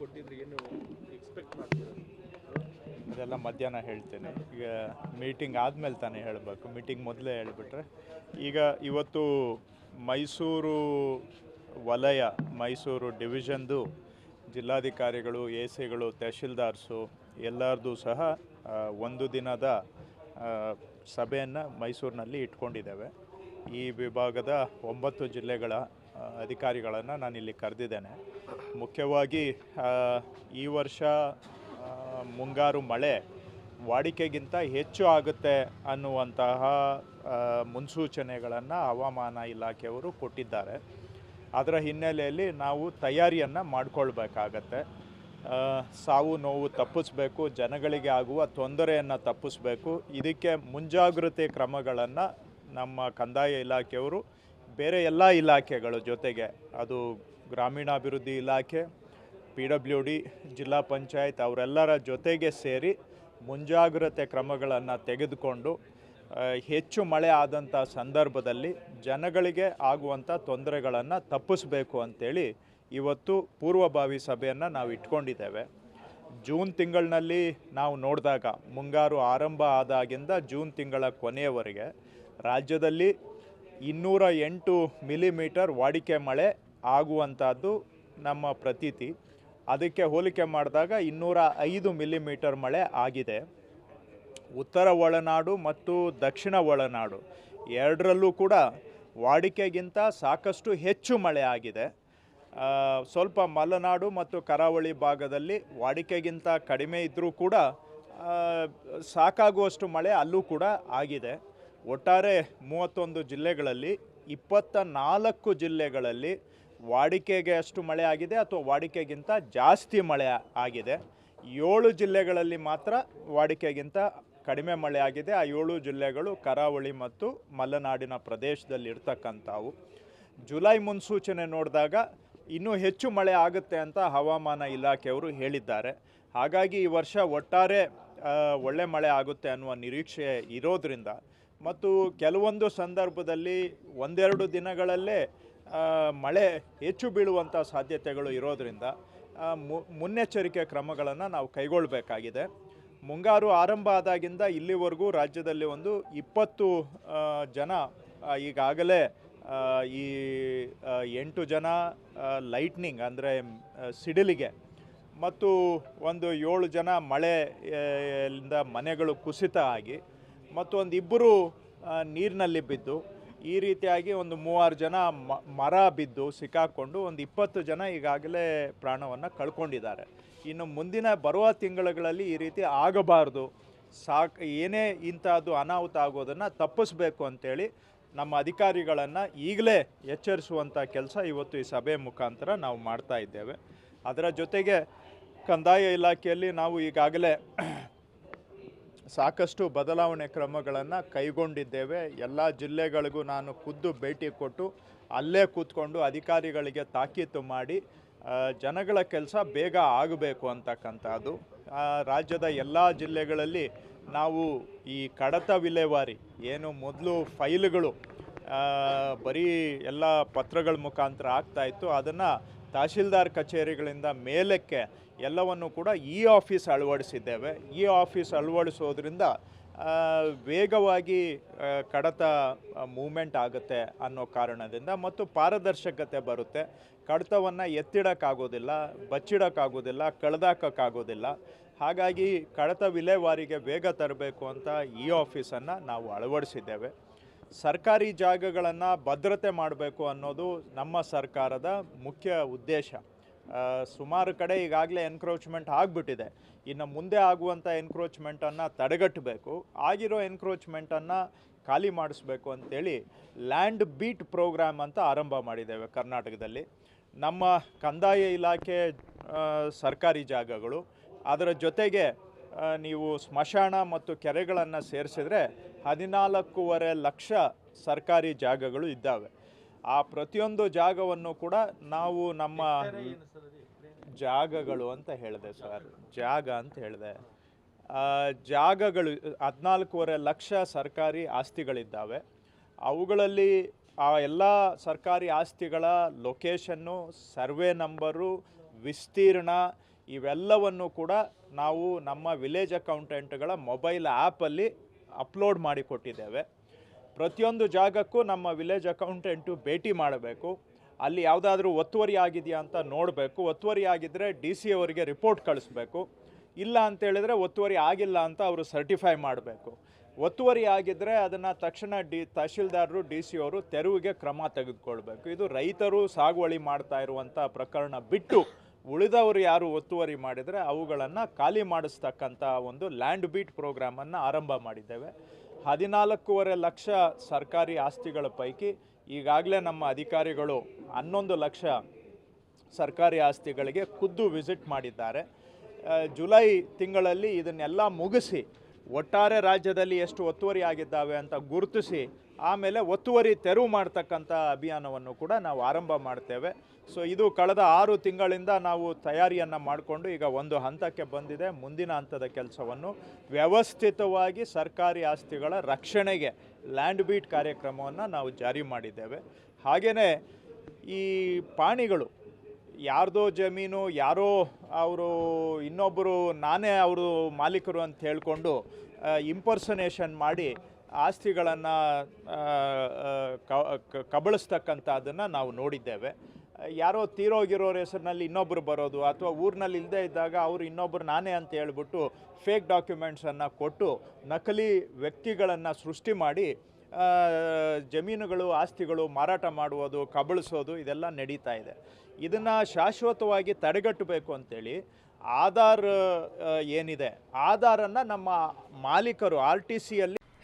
ಕೊಟ್ಟಿದ್ರೆ ಏನು ಎಕ್ಸ್ಪೆಕ್ಟ್ ಮಾಡ್ತೀರಾ? ಇದೆಲ್ಲ ಮಧ್ಯಾಹ್ನ ಹೇಳ್ತೇನೆ. ಈಗ ಮೀಟಿಂಗ್ ಆದಮೇಲೆ ತಾನೇ ಹೇಳಬೇಕು. ಮೀಟಿಂಗ್ ಮೊದಲೇ ಹೇಳಿಬಿಟ್ರೆ. ಈಗ ಇವತ್ತು ಮೈಸೂರು ವಲಯ, ಮೈಸೂರು ಡಿವಿಷನ್ದು ಜಿಲ್ಲಾಧಿಕಾರಿಗಳು ಎ ಸಿಗಳು ತಹಶೀಲ್ದಾರ್ಸು ಎಲ್ಲರದು ಸಹ ಒಂದು ದಿನದ ಸಭೆಯನ್ನು ಮೈಸೂರಿನಲ್ಲಿ ಇಟ್ಕೊಂಡಿದ್ದೇವೆ. ಈ ವಿಭಾಗದ ಒಂಬತ್ತು ಜಿಲ್ಲೆಗಳ ಆ, ನಾನು ಇಲ್ಲಿ ಕರೆದಿದ್ದೇನೆ. ಮುಖ್ಯವಾಗಿ ಈ ವರ್ಷ ಮುಂಗಾರು ಮಳೆ ವಾಡಿಕೆಗಿಂತ ಹೆಚ್ಚು ಆಗುತ್ತೆ ಅನ್ನುವಂತಹ ಮುನ್ಸೂಚನೆಗಳನ್ನು ಹವಾಮಾನ ಇಲಾಖೆಯವರು ಕೊಟ್ಟಿದ್ದಾರೆ. ಅದರ ಹಿನ್ನೆಲೆಯಲ್ಲಿ ನಾವು ತಯಾರಿಯನ್ನು ಮಾಡಿಕೊಳ್ಬೇಕಾಗತ್ತೆ. ಸಾವು ನೋವು ತಪ್ಪಿಸ್ಬೇಕು ಜನಗಳಿಗೆ ಆಗುವ ತೊಂದರೆಯನ್ನು ತಪ್ಪಿಸ್ಬೇಕು. ಇದಕ್ಕೆ ಮುಂಜಾಗ್ರತೆ ಕ್ರಮಗಳನ್ನು ನಮ್ಮ ಕಂದಾಯ ಇಲಾಖೆಯವರು ಬೇರೆ ಎಲ್ಲ ಇಲಾಖೆಗಳ ಜೊತೆಗೆ, ಅದು ಗ್ರಾಮೀಣಾಭಿವೃದ್ಧಿ ಇಲಾಖೆ, ಪಿ ಡಬ್ಲ್ಯೂ ಡಿ, ಜಿಲ್ಲಾ ಪಂಚಾಯತ್ ಅವರೆಲ್ಲರ ಜೊತೆಗೆ ಸೇರಿ ಮುಂಜಾಗ್ರತೆ ಕ್ರಮಗಳನ್ನು ತೆಗೆದುಕೊಂಡು ಹೆಚ್ಚು ಮಳೆ ಆದಂಥ ಸಂದರ್ಭದಲ್ಲಿ ಜನಗಳಿಗೆ ಆಗುವಂಥ ತೊಂದರೆಗಳನ್ನು ತಪ್ಪಿಸಬೇಕು ಅಂತೇಳಿ ಇವತ್ತು ಪೂರ್ವಭಾವಿ ಸಭೆಯನ್ನು ನಾವು ಇಟ್ಕೊಂಡಿದ್ದೇವೆ. ಜೂನ್ ತಿಂಗಳಿನಲ್ಲಿ ನಾವು ನೋಡಿದಾಗ, ಮುಂಗಾರು ಆರಂಭ ಆದಾಗಿಂದ ಜೂನ್ ತಿಂಗಳ ಕೊನೆಯವರೆಗೆ ರಾಜ್ಯದಲ್ಲಿ ಇನ್ನೂರ ಎಂಟು ಮಿಲಿಮೀಟರ್ ವಾಡಿಕೆ ಮಳೆ ಆಗುವಂಥದ್ದು ನಮ್ಮ ಪ್ರತೀತಿ. ಅದಕ್ಕೆ ಹೋಲಿಕೆ ಮಾಡಿದಾಗ ಇನ್ನೂರ ಐದು ಮಿಲಿಮೀಟರ್ ಮಳೆ ಆಗಿದೆ. ಉತ್ತರ ಒಳನಾಡು ಮತ್ತು ದಕ್ಷಿಣ ಒಳನಾಡು ಎರಡರಲ್ಲೂ ಕೂಡ ವಾಡಿಕೆಗಿಂತ ಸಾಕಷ್ಟು ಹೆಚ್ಚು ಮಳೆ ಆಗಿದೆ. ಸ್ವಲ್ಪ ಮಲೆನಾಡು ಮತ್ತು ಕರಾವಳಿ ಭಾಗದಲ್ಲಿ ವಾಡಿಕೆಗಿಂತ ಕಡಿಮೆ ಇದ್ದರೂ ಕೂಡ ಸಾಕಾಗುವಷ್ಟು ಮಳೆ ಅಲ್ಲೂ ಕೂಡ ಆಗಿದೆ. ಒಟ್ಟಾರೆ ಮೂವತ್ತೊಂದು ಜಿಲ್ಲೆಗಳಲ್ಲಿ ಇಪ್ಪತ್ತ ನಾಲ್ಕು ಜಿಲ್ಲೆಗಳಲ್ಲಿ ವಾಡಿಕೆಗೆ ಅಷ್ಟು ಮಳೆ ಆಗಿದೆ ಅಥವಾ ವಾಡಿಕೆಗಿಂತ ಜಾಸ್ತಿ ಮಳೆ ಆಗಿದೆ. ಏಳು ಜಿಲ್ಲೆಗಳಲ್ಲಿ ಮಾತ್ರ ವಾಡಿಕೆಗಿಂತ ಕಡಿಮೆ ಮಳೆ ಆಗಿದೆ. ಆ ಏಳು ಜಿಲ್ಲೆಗಳು ಕರಾವಳಿ ಮತ್ತು ಮಲೆನಾಡಿನ ಪ್ರದೇಶದಲ್ಲಿ ಇರ್ತಕ್ಕಂಥವು. ಜುಲೈ ಮುನ್ಸೂಚನೆ ನೋಡಿದಾಗ ಇನ್ನೂ ಹೆಚ್ಚು ಮಳೆ ಆಗುತ್ತೆ ಅಂತ ಹವಾಮಾನ ಇಲಾಖೆಯವರು ಹೇಳಿದ್ದಾರೆ. ಹಾಗಾಗಿ ಈ ವರ್ಷ ಒಟ್ಟಾರೆ ಒಳ್ಳೆ ಮಳೆ ಆಗುತ್ತೆ ಅನ್ನುವ ನಿರೀಕ್ಷೆ ಇರೋದ್ರಿಂದ ಮತ್ತು ಕೆಲವೊಂದು ಸಂದರ್ಭದಲ್ಲಿ ಒಂದೆರಡು ದಿನಗಳಲ್ಲೇ ಮಳೆ ಹೆಚ್ಚು ಬೀಳುವಂಥ ಸಾಧ್ಯತೆಗಳು ಇರೋದರಿಂದ ಮುನ್ನೆಚ್ಚರಿಕೆ ಕ್ರಮಗಳನ್ನು ನಾವು ಕೈಗೊಳ್ಳಬೇಕಾಗಿದೆ ಮುಂಗಾರು ಆರಂಭ ಆದಾಗಿಂದ ಇಲ್ಲಿವರೆಗೂ ರಾಜ್ಯದಲ್ಲಿ ಒಂದು ಇಪ್ಪತ್ತು ಜನ ಈಗಾಗಲೇ ಈ ಎಂಟು ಜನ ಲೈಟ್ನಿಂಗ್ ಅಂದರೆ ಸಿಡಿಲಿಗೆ ಮತ್ತು ಒಂದು ಏಳು ಜನ ಮಳೆಯಿಂದ ಮನೆಗಳು ಕುಸಿತ ಆಗಿ ಮತ್ತು ಒಂದು ಇಬ್ಬರು ನೀರಿನಲ್ಲಿ ಬಿದ್ದು, ಈ ರೀತಿಯಾಗಿ ಒಂದು ಮೂವಾರು ಜನ ಮರ ಬಿದ್ದು ಸಿಕ್ಕಾಕೊಂಡು ಒಂದು ಇಪ್ಪತ್ತು ಜನ ಈಗಾಗಲೇ ಪ್ರಾಣವನ್ನು ಕಳ್ಕೊಂಡಿದ್ದಾರೆ. ಇನ್ನು ಮುಂದಿನ ಬರುವ ತಿಂಗಳುಗಳಲ್ಲಿ ಈ ರೀತಿ ಆಗಬಾರ್ದು. ಸಾಕ್, ಏನೇ ಇಂಥದ್ದು ಅನಾಹುತ ಆಗೋದನ್ನು ತಪ್ಪಿಸ್ಬೇಕು ಅಂತೇಳಿ ನಮ್ಮ ಅಧಿಕಾರಿಗಳನ್ನು ಈಗಲೇ ಎಚ್ಚರಿಸುವಂಥ ಕೆಲಸ ಇವತ್ತು ಈ ಸಭೆ ಮುಖಾಂತರ ನಾವು ಮಾಡ್ತಾ ಇದ್ದೇವೆ. ಅದರ ಜೊತೆಗೆ ಕಂದಾಯ ಇಲಾಖೆಯಲ್ಲಿ ನಾವು ಈಗಾಗಲೇ ಸಾಕಷ್ಟು ಬದಲಾವಣೆ ಕ್ರಮಗಳನ್ನು ಕೈಗೊಂಡಿದ್ದೇವೆ. ಎಲ್ಲ ಜಿಲ್ಲೆಗಳಿಗೂ ನಾನು ಖುದ್ದು ಭೇಟಿ ಕೊಟ್ಟು ಅಲ್ಲೇ ಕೂತ್ಕೊಂಡು ಅಧಿಕಾರಿಗಳಿಗೆ ತಾಕೀತು ಮಾಡಿ ಜನಗಳ ಕೆಲಸ ಬೇಗ ಆಗಬೇಕು ಅಂತಕ್ಕಂಥದ್ದು. ರಾಜ್ಯದ ಎಲ್ಲ ಜಿಲ್ಲೆಗಳಲ್ಲಿ ನಾವು ಈ ಕಡತ ವಿಲೇವಾರಿ, ಏನು ಮೊದಲು ಫೈಲ್ಗಳು ಬರೀ ಎಲ್ಲ ಪತ್ರಗಳ ಮುಖಾಂತರ ಆಗ್ತಾಯಿತ್ತು ಅದನ್ನು ತಹಶೀಲ್ದಾರ್ ಕಚೇರಿಗಳಿಂದ ಮೇಲಕ್ಕೆ ಎಲ್ಲವನ್ನು ಕೂಡ ಇ ಆಫೀಸ್ ಅಳವಡಿಸಿದ್ದೇವೆ. ಇ ಆಫೀಸ್ ಅಳವಡಿಸೋದ್ರಿಂದ ವೇಗವಾಗಿ ಕಡತ ಮೂಮೆಂಟ್ ಆಗುತ್ತೆ ಅನ್ನೋ ಕಾರಣದಿಂದ ಮತ್ತು ಪಾರದರ್ಶಕತೆ ಬರುತ್ತೆ. ಕಡತವನ್ನು ಎತ್ತಿಡೋಕ್ಕಾಗೋದಿಲ್ಲ, ಬಚ್ಚಿಡೋಕ್ಕಾಗೋದಿಲ್ಲ, ಕಳೆದಾಕೋಕ್ಕಾಗೋದಿಲ್ಲ. ಹಾಗಾಗಿ ಕಡತ ವಿಲೇವಾರಿಗೆ ವೇಗ ತರಬೇಕು ಅಂತ ಇ ಆಫೀಸನ್ನು ನಾವು ಅಳವಡಿಸಿದ್ದೇವೆ. ಸರ್ಕಾರಿ ಜಾಗಗಳನ್ನು ಭದ್ರತೆ ಮಾಡಬೇಕು ಅನ್ನೋದು ನಮ್ಮ ಸರ್ಕಾರದ ಮುಖ್ಯ ಉದ್ದೇಶ. ಸುಮಾರು ಕಡೆ ಈಗಾಗಲೇ ಎನ್ಕ್ರೋಚ್ಮೆಂಟ್ ಆಗಿಬಿಟ್ಟಿದೆ. ಇನ್ನು ಮುಂದೆ ಆಗುವಂಥ ಎನ್ಕ್ರೋಚ್ಮೆಂಟನ್ನು ತಡೆಗಟ್ಟಬೇಕು. ಆಗಿರೋ ಎನ್ಕ್ರೋಚ್ಮೆಂಟನ್ನು ಖಾಲಿ ಮಾಡಿಸ್ಬೇಕು ಅಂತೇಳಿ ಲ್ಯಾಂಡ್ ಬೀಟ್ ಪ್ರೋಗ್ರಾಮ್ ಅಂತ ಆರಂಭ ಮಾಡಿದ್ದೇವೆ ಕರ್ನಾಟಕದಲ್ಲಿ. ನಮ್ಮ ಕಂದಾಯ ಇಲಾಖೆ ಸರ್ಕಾರಿ ಜಾಗಗಳು. ಅದರ ಜೊತೆಗೆ ನೀವು ಸ್ಮಶಾನ ಮತ್ತು ಕೆರೆಗಳನ್ನು ಸೇರಿಸಿದ್ರೆ ಹದಿನಾಲ್ಕೂವರೆ ಲಕ್ಷ ಸರ್ಕಾರಿ ಜಾಗಗಳು ಇದ್ದಾವೆ. ಆ ಪ್ರತಿಯೊಂದು ಜಾಗವನ್ನು ಕೂಡ ನಾವು ನಮ್ಮ ಜಾಗಗಳು ಅಂತ ಹೇಳಿದೆ ಸರ್. ಜಾಗ ಅಂತ ಹೇಳಿದೆ. ಜಾಗಗಳು ಹದಿನಾಲ್ಕೂವರೆ ಲಕ್ಷ ಸರ್ಕಾರಿ ಆಸ್ತಿಗಳಿದ್ದಾವೆ. ಅವುಗಳಲ್ಲಿ ಆ ಎಲ್ಲ ಸರ್ಕಾರಿ ಆಸ್ತಿಗಳ ಲೊಕೇಶನ್ನು ಸರ್ವೆ ನಂಬರು ವಿಸ್ತೀರ್ಣ ಇವೆಲ್ಲವನ್ನು ಕೂಡ ನಾವು ನಮ್ಮ ವಿಲೇಜ್ ಅಕೌಂಟೆಂಟ್ಗಳ ಮೊಬೈಲ್ ಆ್ಯಪಲ್ಲಿ ಅಪ್ಲೋಡ್ ಮಾಡಿ ಕೊಟ್ಟಿದ್ದೇವೆ. ಪ್ರತಿಯೊಂದು ಜಾಗಕ್ಕೂ ನಮ್ಮ ವಿಲೇಜ್ ಅಕೌಂಟೆಂಟು ಭೇಟಿ ಮಾಡಬೇಕು. ಅಲ್ಲಿ ಯಾವುದಾದ್ರೂ ಒತ್ತುವರಿ ಆಗಿದೆಯಾ ಅಂತ ನೋಡಬೇಕು. ಒತ್ತುವರಿ ಆಗಿದ್ದರೆ ಡಿ ಸಿ ಅವರಿಗೆ ರಿಪೋರ್ಟ್ ಕಳಿಸ್ಬೇಕು. ಇಲ್ಲ ಅಂತೇಳಿದರೆ ಒತ್ತುವರಿ ಆಗಿಲ್ಲ ಅಂತ ಅವರು ಸರ್ಟಿಫೈ ಮಾಡಬೇಕು. ಒತ್ತುವರಿ ಆಗಿದ್ದರೆ ಅದನ್ನು ತಕ್ಷಣ ಡಿ ತಹಶೀಲ್ದಾರರು ಡಿ ಸಿ ಅವರು ತೆರವಿಗೆ ಕ್ರಮ ತೆಗೆದುಕೊಳ್ಬೇಕು. ಇದು ರೈತರು ಸಾಗುವಳಿ ಮಾಡ್ತಾ ಇರುವಂಥ ಪ್ರಕರಣ ಬಿಟ್ಟು ಉಳಿದವರು ಯಾರು ಒತ್ತುವರಿ ಮಾಡಿದರೆ ಅವುಗಳನ್ನು ಖಾಲಿ ಮಾಡಿಸ್ತಕ್ಕಂಥ ಒಂದು ಲ್ಯಾಂಡ್ ಬೀಟ್ ಪ್ರೋಗ್ರಾಮನ್ನು ಆರಂಭ ಮಾಡಿದ್ದೇವೆ. ಹದಿನಾಲ್ಕೂವರೆ ಲಕ್ಷ ಸರ್ಕಾರಿ ಆಸ್ತಿಗಳ ಪೈಕಿ ಈಗಾಗಲೇ ನಮ್ಮ ಅಧಿಕಾರಿಗಳು ಹನ್ನೊಂದು ಲಕ್ಷ ಸರ್ಕಾರಿ ಆಸ್ತಿಗಳಿಗೆ ಖುದ್ದು ವಿಸಿಟ್ ಮಾಡಿದ್ದಾರೆ. ಜುಲೈ ತಿಂಗಳಲ್ಲಿ ಇದನ್ನೆಲ್ಲ ಮುಗಿಸಿ, ಒಟ್ಟಾರೆ ರಾಜ್ಯದಲ್ಲಿ ಎಷ್ಟು ಒತ್ತುವರಿ ಆಗಿದ್ದಾವೆ ಅಂತ ಗುರುತಿಸಿ ಆಮೇಲೆ ಒತ್ತುವರಿ ತೆರವು ಮಾಡ್ತಕ್ಕಂಥ ಅಭಿಯಾನವನ್ನು ಕೂಡ ನಾವು ಆರಂಭ ಮಾಡ್ತೇವೆ. ಸೊ ಇದು ಕಳೆದ ಆರು ತಿಂಗಳಿಂದ ನಾವು ತಯಾರಿಯನ್ನು ಮಾಡಿಕೊಂಡು ಈಗ ಒಂದು ಹಂತಕ್ಕೆ ಬಂದಿದೆ. ಮುಂದಿನ ಹಂತದ ಕೆಲಸವನ್ನು ವ್ಯವಸ್ಥಿತವಾಗಿ ಸರ್ಕಾರಿ ಆಸ್ತಿಗಳ ರಕ್ಷಣೆಗೆ ಲ್ಯಾಂಡ್ ಬೀಟ್ ಕಾರ್ಯಕ್ರಮವನ್ನು ನಾವು ಜಾರಿ ಮಾಡಿದ್ದೇವೆ. ಹಾಗೆಯೇ ಈ ಪಾಣಿಗಳು, ಯಾರ್ದೋ ಜಮೀನು, ಯಾರೋ ಅವರು ಇನ್ನೊಬ್ಬರು ನಾನೇ ಅವರು ಮಾಲೀಕರು ಅಂತ ಹೇಳ್ಕೊಂಡು ಇಂಪರ್ಸನೇಷನ್ ಮಾಡಿ ಆಸ್ತಿಗಳನ್ನು ಕಬಳಿಸ್ತಕ್ಕಂಥದ್ದನ್ನು ನಾವು ನೋಡಿದ್ದೇವೆ. ಯಾರೋ ತೀರೋಗಿರೋರ ಹೆಸರಿನಲ್ಲಿ ಇನ್ನೊಬ್ಬರು ಬರೋದು ಅಥವಾ ಊರಿನಲ್ಲಿ ಇಲ್ಲದೇ ಇದ್ದಾಗ ಅವರು ಇನ್ನೊಬ್ಬರು ನಾನೇ ಅಂತ ಹೇಳ್ಬಿಟ್ಟು ಫೇಕ್ ಡಾಕ್ಯುಮೆಂಟ್ಸನ್ನು ಕೊಟ್ಟು ನಕಲಿ ವ್ಯಕ್ತಿಗಳನ್ನು ಸೃಷ್ಟಿ ಮಾಡಿ ಜಮೀನುಗಳು, ಆಸ್ತಿಗಳು ಮಾರಾಟ ಮಾಡುವುದು, ಕಬಳಿಸೋದು ಇದೆಲ್ಲ ನಡೀತಾ ಇದೆ. ಇದನ್ನು ಶಾಶ್ವತವಾಗಿ ತಡೆಗಟ್ಟಬೇಕು ಅಂತೇಳಿ ಆಧಾರ್ ಏನಿದೆ? ಆಧಾರನ್ನು ನಮ್ಮ ಮಾಲೀಕರು, ಆರ್ ಟಿ ಸಿಯಲ್ಲಿ